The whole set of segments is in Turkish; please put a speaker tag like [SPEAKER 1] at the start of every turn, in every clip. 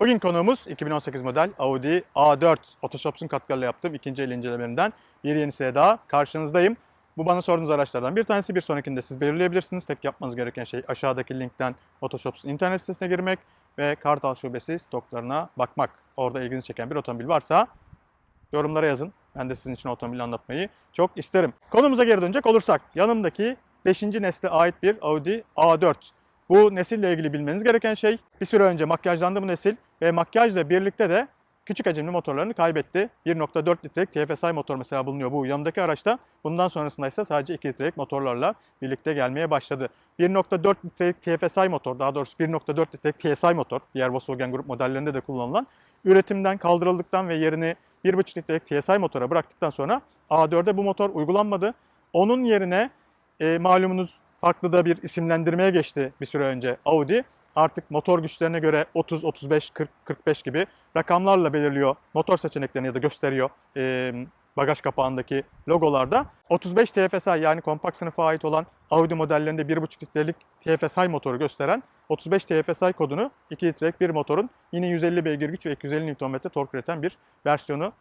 [SPEAKER 1] Bugün konuğumuz 2018 model Audi A4 Otoshops'un katkılarıyla yaptığım ikinci el incelemelerinden bir yenisiyle daha karşınızdayım. Bu bana sorduğunuz araçlardan bir tanesi. Bir sonrakinde siz belirleyebilirsiniz. Tek yapmanız gereken şey aşağıdaki linkten Otoshops'un internet sitesine girmek ve Kartal Şubesi stoklarına bakmak. Orada ilginizi çeken bir otomobil varsa yorumlara yazın. Ben de sizin için otomobili anlatmayı çok isterim. Konumuza geri dönecek olursak yanımdaki 5. nesle ait bir Audi A4. Bu nesille ilgili bilmeniz gereken şey bir süre önce makyajlandı bu nesil ve makyajla birlikte de küçük hacimli motorlarını kaybetti. 1.4 litrelik TFSI motor mesela bulunuyor bu yanımdaki araçta. Bundan sonrasında ise sadece 2 litrelik motorlarla birlikte gelmeye başladı. 1.4 litrelik TFSI motor, daha doğrusu 1.4 litrelik TSI motor, diğer Volkswagen grup modellerinde de kullanılan üretimden kaldırıldıktan ve yerini 1.5 litrelik TSI motora bıraktıktan sonra A4'e bu motor uygulanmadı. Onun yerine e, malumunuz farklı da bir isimlendirmeye geçti bir süre önce Audi. Artık motor güçlerine göre 30, 35, 40, 45 gibi rakamlarla belirliyor motor seçeneklerini ya da gösteriyor e, bagaj kapağındaki logolarda. 35 TFSI yani kompakt sınıfa ait olan Audi modellerinde 1.5 litrelik TFSI motoru gösteren 35 TFSI kodunu 2 litrelik bir motorun yine 150 beygir güç ve 250 Nm tork üreten bir versiyonu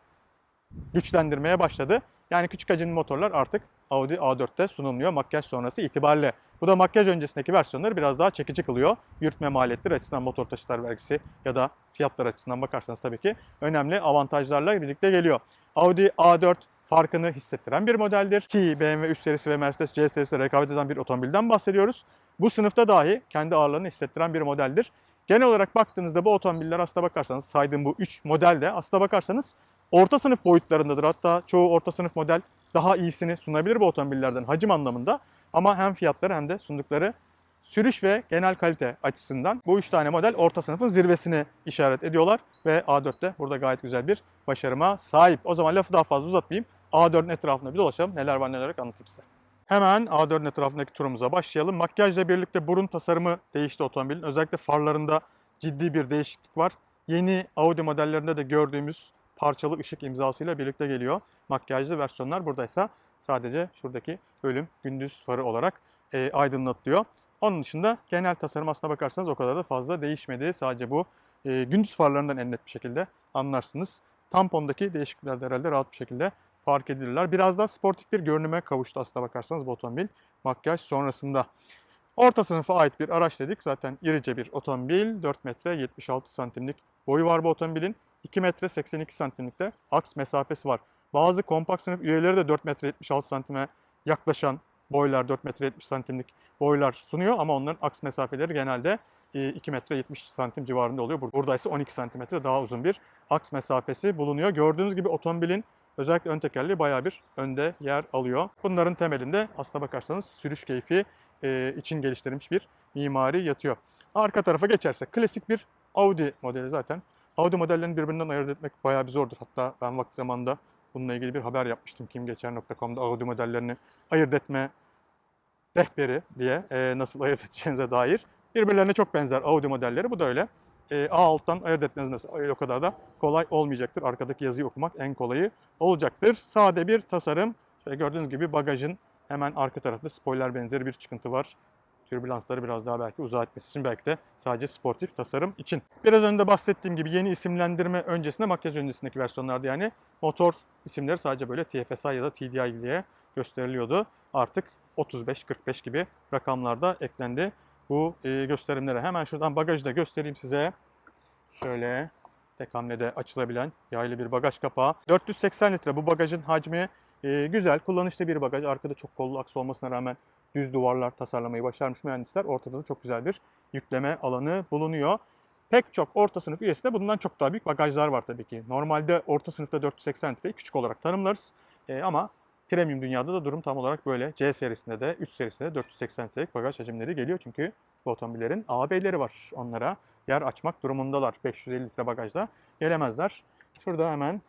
[SPEAKER 1] güçlendirmeye başladı. Yani küçük hacimli motorlar artık Audi A4'te sunulmuyor makyaj sonrası itibariyle. Bu da makyaj öncesindeki versiyonları biraz daha çekici kılıyor. Yürütme maliyetleri açısından motor taşıtlar vergisi ya da fiyatlar açısından bakarsanız tabii ki önemli avantajlarla birlikte geliyor. Audi A4 farkını hissettiren bir modeldir. Ki BMW 3 serisi ve Mercedes C serisi rekabet eden bir otomobilden bahsediyoruz. Bu sınıfta dahi kendi ağırlığını hissettiren bir modeldir. Genel olarak baktığınızda bu otomobiller aslına bakarsanız saydığım bu 3 model de aslına bakarsanız orta sınıf boyutlarındadır. Hatta çoğu orta sınıf model daha iyisini sunabilir bu otomobillerden hacim anlamında. Ama hem fiyatları hem de sundukları sürüş ve genel kalite açısından bu üç tane model orta sınıfın zirvesini işaret ediyorlar. Ve A4'te burada gayet güzel bir başarıma sahip. O zaman lafı daha fazla uzatmayayım. A4'ün etrafında bir dolaşalım. Neler var neler yok anlatayım size. Hemen A4'ün etrafındaki turumuza başlayalım. Makyajla birlikte burun tasarımı değişti otomobilin. Özellikle farlarında ciddi bir değişiklik var. Yeni Audi modellerinde de gördüğümüz parçalı ışık imzasıyla birlikte geliyor. Makyajlı versiyonlar buradaysa sadece şuradaki bölüm gündüz farı olarak e, aydınlatılıyor. Onun dışında genel tasarım aslına bakarsanız o kadar da fazla değişmedi. Sadece bu e, gündüz farlarından en net bir şekilde anlarsınız. Tampondaki değişiklikler de herhalde rahat bir şekilde fark edilirler. Biraz daha sportif bir görünüme kavuştu aslına bakarsanız bu otomobil makyaj sonrasında. Orta sınıfa ait bir araç dedik. Zaten irice bir otomobil. 4 metre 76 santimlik boyu var bu otomobilin. 2 metre 82 santimlikte aks mesafesi var. Bazı kompakt sınıf üyeleri de 4 metre 76 santime yaklaşan boylar 4 metre 70 santimlik boylar sunuyor ama onların aks mesafeleri genelde 2 metre 70 santim civarında oluyor. Burada ise 12 santimetre daha uzun bir aks mesafesi bulunuyor. Gördüğünüz gibi otomobilin özellikle ön tekerleği bayağı bir önde yer alıyor. Bunların temelinde aslına bakarsanız sürüş keyfi e, için geliştirilmiş bir mimari yatıyor. Arka tarafa geçersek klasik bir Audi modeli zaten. Audi modellerini birbirinden ayırt etmek bayağı bir zordur. Hatta ben vakti zamanında bununla ilgili bir haber yapmıştım kimgeçer.com'da Audi modellerini ayırt etme rehberi diye e, nasıl ayırt edeceğinize dair. Birbirlerine çok benzer Audi modelleri. Bu da öyle. E, A alttan ayırt etmeniz mesela o kadar da kolay olmayacaktır. Arkadaki yazıyı okumak en kolayı olacaktır. Sade bir tasarım. Şöyle gördüğünüz gibi bagajın hemen arka tarafında spoiler benzeri bir çıkıntı var. Türbülansları biraz daha belki uzağa etmesi için belki de sadece sportif tasarım için. Biraz önce bahsettiğim gibi yeni isimlendirme öncesinde makyaj öncesindeki versiyonlarda yani motor isimleri sadece böyle TFSI ya da TDI diye gösteriliyordu. Artık 35-45 gibi rakamlarda eklendi bu e, gösterimlere. Hemen şuradan bagajı da göstereyim size. Şöyle tek hamlede açılabilen yaylı bir bagaj kapağı. 480 litre bu bagajın hacmi e, güzel, kullanışlı bir bagaj. Arkada çok kollu aks olmasına rağmen düz duvarlar tasarlamayı başarmış mühendisler. Ortada da çok güzel bir yükleme alanı bulunuyor. Pek çok orta sınıf üyesinde bundan çok daha büyük bagajlar var tabii ki. Normalde orta sınıfta 480 litreyi küçük olarak tanımlarız. E, ama premium dünyada da durum tam olarak böyle. C serisinde de 3 serisinde de 480 litrelik bagaj hacimleri geliyor. Çünkü bu otomobillerin AB'leri var. Onlara yer açmak durumundalar. 550 litre bagajda gelemezler. Şurada hemen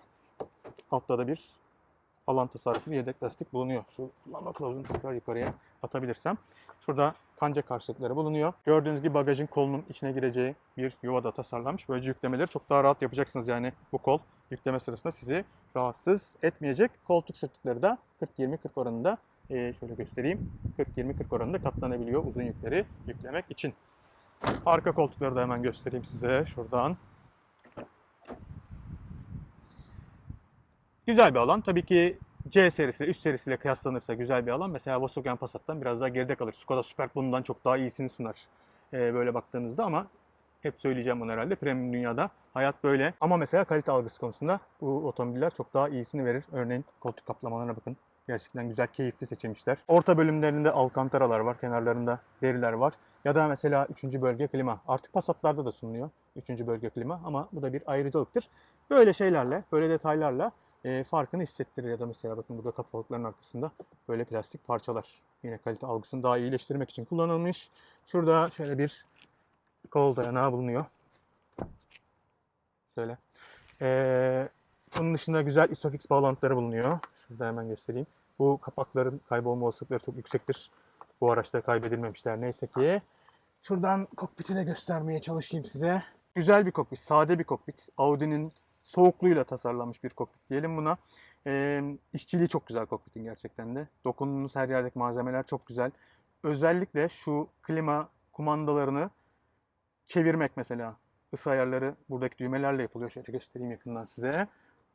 [SPEAKER 1] altta da bir alan tasarrufu bir yedek lastik bulunuyor. Şu kullanma kılavuzunu tekrar yukarıya atabilirsem. Şurada kanca karşılıkları bulunuyor. Gördüğünüz gibi bagajın kolunun içine gireceği bir yuvada tasarlanmış. Böylece yüklemeleri çok daha rahat yapacaksınız. Yani bu kol yükleme sırasında sizi rahatsız etmeyecek. Koltuk sırtlıkları da 40-20-40 oranında e, şöyle göstereyim. 40-20-40 oranında katlanabiliyor uzun yükleri yüklemek için. Arka koltukları da hemen göstereyim size şuradan. Güzel bir alan. Tabii ki C serisiyle, üst serisiyle kıyaslanırsa güzel bir alan. Mesela Volkswagen Passat'tan biraz daha geride kalır. Skoda Superb bundan çok daha iyisini sunar. Ee, böyle baktığınızda ama hep söyleyeceğim bunu herhalde. Premium dünyada hayat böyle. Ama mesela kalite algısı konusunda bu otomobiller çok daha iyisini verir. Örneğin koltuk kaplamalarına bakın. Gerçekten güzel, keyifli seçilmişler. Orta bölümlerinde alkantaralar var, kenarlarında deriler var. Ya da mesela 3. bölge klima. Artık Passat'larda da sunuluyor 3. bölge klima ama bu da bir ayrıcalıktır. Böyle şeylerle, böyle detaylarla e, farkını hissettirir. Ya da mesela bakın burada kapalıkların arkasında böyle plastik parçalar. Yine kalite algısını daha iyileştirmek için kullanılmış. Şurada şöyle bir kol dayanağı bulunuyor. Şöyle. Ee, bunun dışında güzel isofix bağlantıları bulunuyor. Şurada hemen göstereyim. Bu kapakların kaybolma olasılıkları çok yüksektir. Bu araçta kaybedilmemişler neyse ki. Şuradan kokpiti de göstermeye çalışayım size. Güzel bir kokpit, sade bir kokpit. Audi'nin soğukluğuyla tasarlanmış bir kokpit diyelim buna. Ee, işçiliği çok güzel kokpitin gerçekten de. Dokunduğunuz her yerdeki malzemeler çok güzel. Özellikle şu klima kumandalarını çevirmek mesela. Isı ayarları buradaki düğmelerle yapılıyor. Şöyle göstereyim yakından size.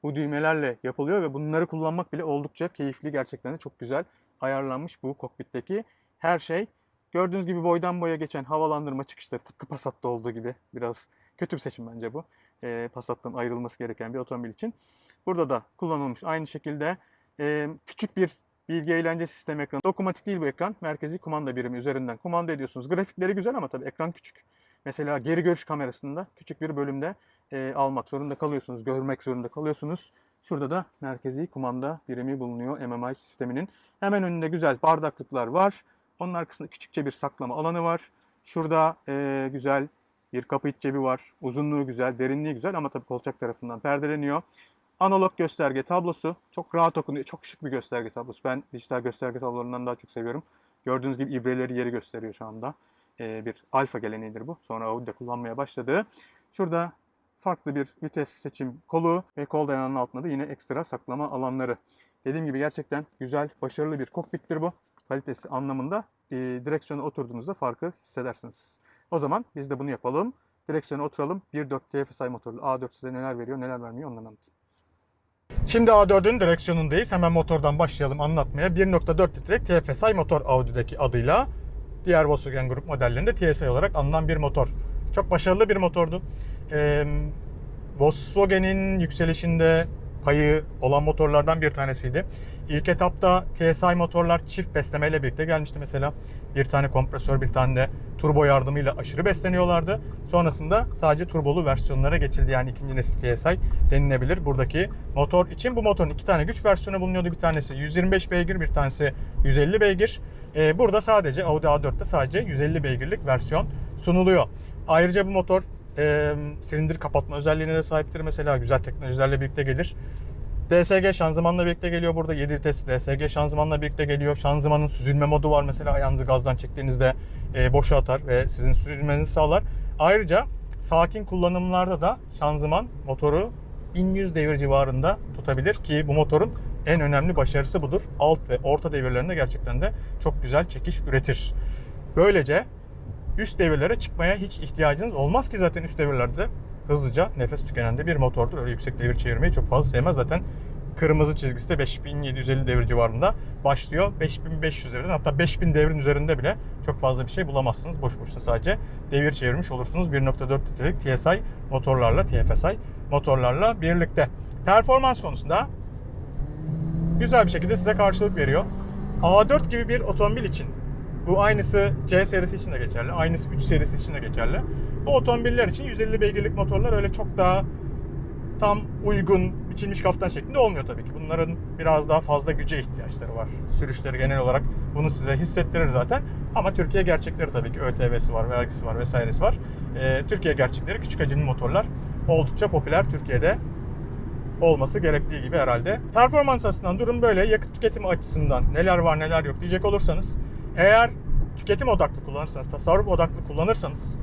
[SPEAKER 1] Bu düğmelerle yapılıyor ve bunları kullanmak bile oldukça keyifli. Gerçekten de çok güzel ayarlanmış bu kokpitteki her şey. Gördüğünüz gibi boydan boya geçen havalandırma çıkışları tıpkı Passat'ta olduğu gibi biraz kötü bir seçim bence bu. Ee, Passat'tan ayrılması gereken bir otomobil için. Burada da kullanılmış aynı şekilde e, küçük bir bilgi eğlence sistemi ekranı. Dokunmatik değil bu ekran. Merkezi kumanda birimi üzerinden kumanda ediyorsunuz. Grafikleri güzel ama tabii ekran küçük. Mesela geri görüş kamerasında küçük bir bölümde e, almak zorunda kalıyorsunuz, görmek zorunda kalıyorsunuz. Şurada da merkezi kumanda birimi bulunuyor MMI sisteminin. Hemen önünde güzel bardaklıklar var. Onun arkasında küçükçe bir saklama alanı var. Şurada e, güzel bir kapı iç cebi var. Uzunluğu güzel, derinliği güzel ama tabii kolçak tarafından perdeleniyor. Analog gösterge tablosu çok rahat okunuyor. Çok şık bir gösterge tablosu. Ben dijital gösterge tablolarından daha çok seviyorum. Gördüğünüz gibi ibreleri yeri gösteriyor şu anda. Ee, bir alfa geleneğidir bu. Sonra Audi'de kullanmaya başladı. Şurada farklı bir vites seçim kolu ve kol dayanağının altında da yine ekstra saklama alanları. Dediğim gibi gerçekten güzel, başarılı bir kokpittir bu. Kalitesi anlamında e, direksiyona oturduğunuzda farkı hissedersiniz. O zaman biz de bunu yapalım. Direksiyona oturalım. 1.4 TFSI motorlu A4 size neler veriyor, neler vermiyor ondan anlatayım. Şimdi A4'ün direksiyonundayız. Hemen motordan başlayalım anlatmaya. 1.4 litrelik TFSI motor Audi'deki adıyla. Diğer Volkswagen Grup modellerinde TSI olarak anılan bir motor. Çok başarılı bir motordu. Ee, Volkswagen'in yükselişinde payı olan motorlardan bir tanesiydi. İlk etapta TSI motorlar çift beslemeyle birlikte gelmişti mesela. Bir tane kompresör, bir tane de turbo yardımıyla aşırı besleniyorlardı. Sonrasında sadece turbolu versiyonlara geçildi. Yani ikinci nesil TSI denilebilir buradaki motor için. Bu motorun iki tane güç versiyonu bulunuyordu. Bir tanesi 125 beygir, bir tanesi 150 beygir. Ee, burada sadece Audi A4'te sadece 150 beygirlik versiyon sunuluyor. Ayrıca bu motor e, silindir kapatma özelliğine de sahiptir. Mesela güzel teknolojilerle birlikte gelir. DSG şanzımanla birlikte geliyor burada. 7 vites DSG şanzımanla birlikte geliyor. Şanzımanın süzülme modu var. Mesela ayağınızı gazdan çektiğinizde e, boşa atar ve sizin süzülmenizi sağlar. Ayrıca sakin kullanımlarda da şanzıman motoru 1100 devir civarında tutabilir ki bu motorun en önemli başarısı budur. Alt ve orta devirlerinde gerçekten de çok güzel çekiş üretir. Böylece üst devirlere çıkmaya hiç ihtiyacınız olmaz ki zaten üst devirlerde hızlıca nefes tükenen de bir motordur. Öyle yüksek devir çevirmeyi çok fazla sevmez. Zaten kırmızı çizgisi de 5750 devir civarında başlıyor. 5500 devirden hatta 5000 devrin üzerinde bile çok fazla bir şey bulamazsınız. Boş boşuna sadece devir çevirmiş olursunuz. 1.4 litrelik TSI motorlarla, TFSI motorlarla birlikte. Performans konusunda güzel bir şekilde size karşılık veriyor. A4 gibi bir otomobil için bu aynısı C serisi için de geçerli. Aynısı 3 serisi için de geçerli. Bu otomobiller için 150 beygirlik motorlar öyle çok daha tam uygun biçilmiş kaftan şeklinde olmuyor tabii ki. Bunların biraz daha fazla güce ihtiyaçları var. Sürüşleri genel olarak bunu size hissettirir zaten. Ama Türkiye gerçekleri tabii ki ÖTV'si var, vergisi var vesairesi var. Ee, Türkiye gerçekleri küçük hacimli motorlar oldukça popüler Türkiye'de olması gerektiği gibi herhalde. Performans açısından durum böyle. Yakıt tüketimi açısından neler var neler yok diyecek olursanız eğer tüketim odaklı kullanırsanız, tasarruf odaklı kullanırsanız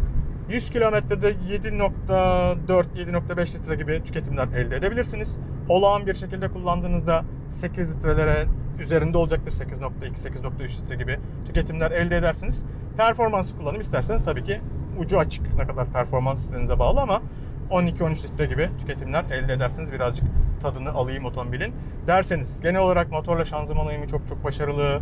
[SPEAKER 1] 100 kilometrede 7.4-7.5 litre gibi tüketimler elde edebilirsiniz. Olağan bir şekilde kullandığınızda 8 litrelere üzerinde olacaktır. 8.2-8.3 litre gibi tüketimler elde edersiniz. Performans kullanım isterseniz tabii ki ucu açık ne kadar performans istediğinize bağlı ama 12-13 litre gibi tüketimler elde edersiniz. Birazcık tadını alayım otomobilin derseniz genel olarak motorla şanzıman uyumu çok çok başarılı.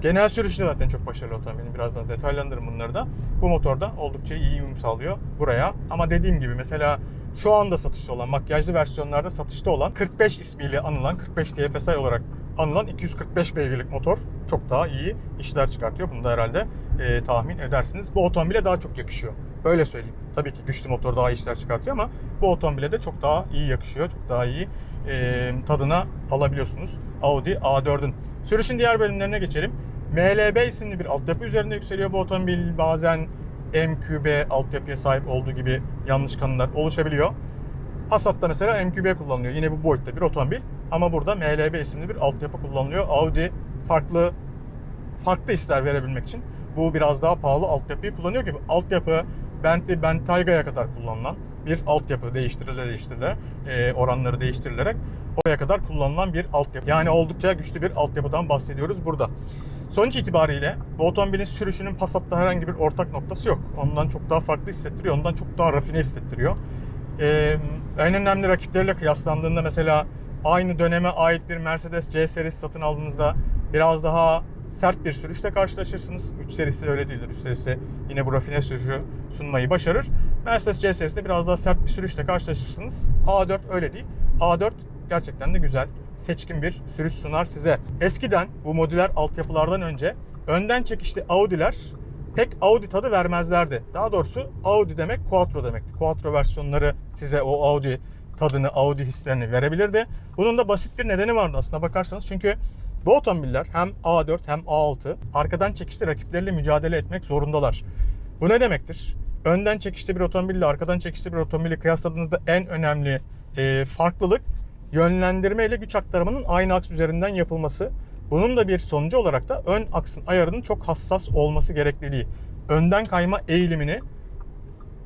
[SPEAKER 1] Genel sürüşü de zaten çok başarılı otomobilin. Birazdan detaylandırırım bunları da. Bu motorda oldukça iyi uyum sağlıyor buraya. Ama dediğim gibi mesela şu anda satışta olan, makyajlı versiyonlarda satışta olan 45 ismiyle anılan, 45 TFSI olarak anılan 245 beygirlik motor çok daha iyi işler çıkartıyor. Bunu da herhalde e, tahmin edersiniz. Bu otomobile daha çok yakışıyor. Böyle söyleyeyim. Tabii ki güçlü motor daha iyi işler çıkartıyor ama bu otomobile de çok daha iyi yakışıyor. Çok daha iyi e, tadına alabiliyorsunuz. Audi A4'ün. Sürüşün diğer bölümlerine geçelim. MLB isimli bir altyapı üzerinde yükseliyor bu otomobil. Bazen MQB altyapıya sahip olduğu gibi yanlış kanılar oluşabiliyor. Passat'ta mesela MQB kullanılıyor. Yine bu boyutta bir otomobil. Ama burada MLB isimli bir altyapı kullanılıyor. Audi farklı farklı hisler verebilmek için bu biraz daha pahalı altyapıyı kullanıyor ki bu altyapı Bentley Bentayga'ya kadar kullanılan bir altyapı değiştirile değiştirile e, oranları değiştirilerek oraya kadar kullanılan bir altyapı. Yani oldukça güçlü bir altyapıdan bahsediyoruz burada. Sonuç itibariyle bu otomobilin sürüşünün Passat'ta herhangi bir ortak noktası yok. Ondan çok daha farklı hissettiriyor. Ondan çok daha rafine hissettiriyor. Ee, en önemli rakipleriyle kıyaslandığında mesela aynı döneme ait bir Mercedes C serisi satın aldığınızda biraz daha sert bir sürüşle karşılaşırsınız. 3 serisi öyle değildir. 3 serisi yine bu rafine sürüşü sunmayı başarır. Mercedes C serisinde biraz daha sert bir sürüşle karşılaşırsınız. A4 öyle değil. A4 gerçekten de güzel, seçkin bir sürüş sunar size. Eskiden bu modüler altyapılardan önce önden çekişli Audi'ler pek Audi tadı vermezlerdi. Daha doğrusu Audi demek Quattro demekti. Quattro versiyonları size o Audi tadını, Audi hislerini verebilirdi. Bunun da basit bir nedeni vardı aslında bakarsanız. Çünkü bu otomobiller hem A4 hem A6 arkadan çekişli rakipleriyle mücadele etmek zorundalar. Bu ne demektir? Önden çekişli bir otomobille arkadan çekişli bir otomobili kıyasladığınızda en önemli e, farklılık yönlendirme ile güç aktarımının aynı aks üzerinden yapılması. Bunun da bir sonucu olarak da ön aksın ayarının çok hassas olması gerekliliği. Önden kayma eğilimini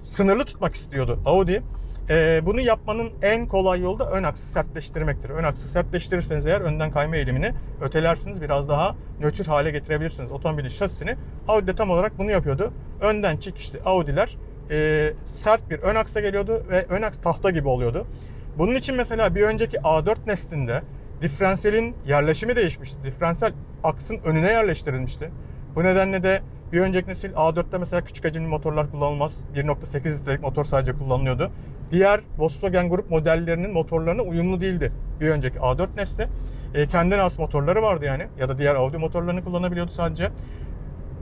[SPEAKER 1] sınırlı tutmak istiyordu Audi. Ee, bunu yapmanın en kolay yolu da ön aksı sertleştirmektir. Ön aksı sertleştirirseniz eğer önden kayma eğilimini ötelersiniz. Biraz daha nötr hale getirebilirsiniz otomobilin şasisini. Audi de tam olarak bunu yapıyordu. Önden çekişli Audi'ler e, sert bir ön aksa geliyordu ve ön aks tahta gibi oluyordu. Bunun için mesela bir önceki A4 neslinde diferansiyelin yerleşimi değişmişti. Diferansiyel aksın önüne yerleştirilmişti. Bu nedenle de bir önceki nesil A4'te mesela küçük hacimli motorlar kullanılmaz. 1.8 litrelik motor sadece kullanılıyordu. Diğer Volkswagen Grup modellerinin motorlarına uyumlu değildi. Bir önceki A4 nesli. E, kendine has motorları vardı yani. Ya da diğer Audi motorlarını kullanabiliyordu sadece.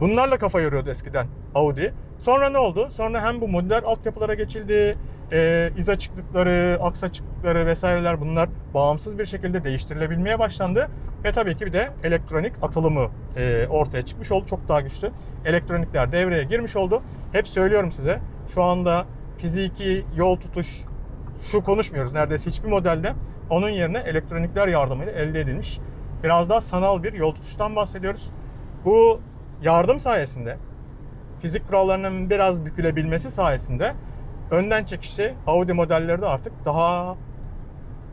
[SPEAKER 1] Bunlarla kafa yoruyordu eskiden Audi. Sonra ne oldu? Sonra hem bu modüler altyapılara geçildi. E, iz açıklıkları, aks açıklıkları vesaireler bunlar bağımsız bir şekilde değiştirilebilmeye başlandı. Ve tabii ki bir de elektronik atılımı e, ortaya çıkmış oldu. Çok daha güçlü. Elektronikler devreye girmiş oldu. Hep söylüyorum size. Şu anda fiziki yol tutuş şu konuşmuyoruz neredeyse hiçbir modelde. Onun yerine elektronikler yardımıyla elde edilmiş biraz daha sanal bir yol tutuştan bahsediyoruz. Bu yardım sayesinde fizik kurallarının biraz bükülebilmesi sayesinde önden çekişli Audi modelleri de artık daha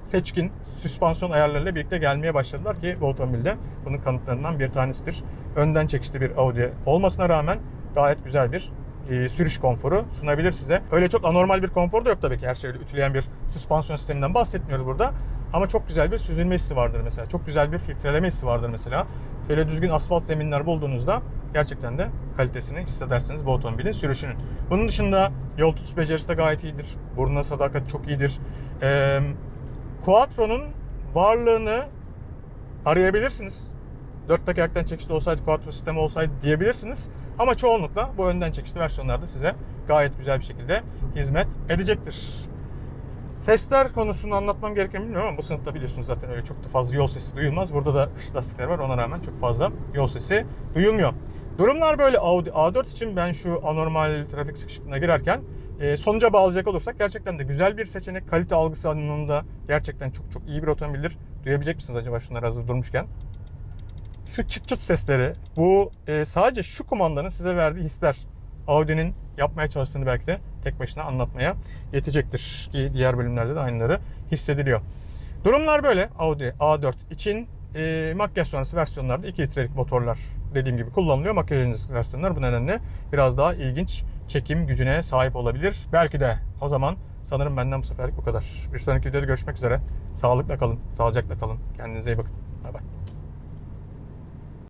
[SPEAKER 1] seçkin süspansiyon ayarlarıyla birlikte gelmeye başladılar ki bu otomobilde bunun kanıtlarından bir tanesidir. Önden çekişli bir Audi olmasına rağmen gayet güzel bir e, sürüş konforu sunabilir size. Öyle çok anormal bir konfor da yok tabii ki. Her şeyi ütüleyen bir süspansiyon sisteminden bahsetmiyoruz burada. Ama çok güzel bir süzülme hissi vardır mesela. Çok güzel bir filtreleme hissi vardır mesela. Şöyle düzgün asfalt zeminler bulduğunuzda gerçekten de kalitesini hissedersiniz bu otomobilin sürüşünün. Bunun dışında yol tutuş becerisi de gayet iyidir. Burnuna sadakat çok iyidir. Ee, Quattro'nun varlığını arayabilirsiniz. Dört tekerlekten çekişli olsaydı, Quattro sistemi olsaydı diyebilirsiniz. Ama çoğunlukla bu önden çekişli versiyonlarda size gayet güzel bir şekilde hizmet edecektir. Sesler konusunu anlatmam gereken bilmiyorum ama bu sınıfta biliyorsunuz zaten öyle çok da fazla yol sesi duyulmaz. Burada da kış lastikleri var ona rağmen çok fazla yol sesi duyulmuyor. Durumlar böyle Audi A4 için ben şu anormal trafik sıkışıklığına girerken e, sonuca bağlayacak olursak gerçekten de güzel bir seçenek. Kalite algısı anlamında gerçekten çok çok iyi bir otomobildir. Duyabilecek misiniz acaba şunları hazır durmuşken? Şu çıt çıt sesleri, bu e, sadece şu kumandanın size verdiği hisler. Audi'nin yapmaya çalıştığını belki de tek başına anlatmaya yetecektir. Ki diğer bölümlerde de aynıları hissediliyor. Durumlar böyle Audi A4 için e, makyaj sonrası versiyonlarda 2 litrelik motorlar dediğim gibi kullanılıyor. Makyaj öncesi versiyonlar bu nedenle biraz daha ilginç çekim gücüne sahip olabilir. Belki de o zaman Sanırım benden bu seferlik bu kadar. Bir sonraki videoda görüşmek üzere. Sağlıkla kalın, sağlıcakla kalın. Kendinize iyi bakın.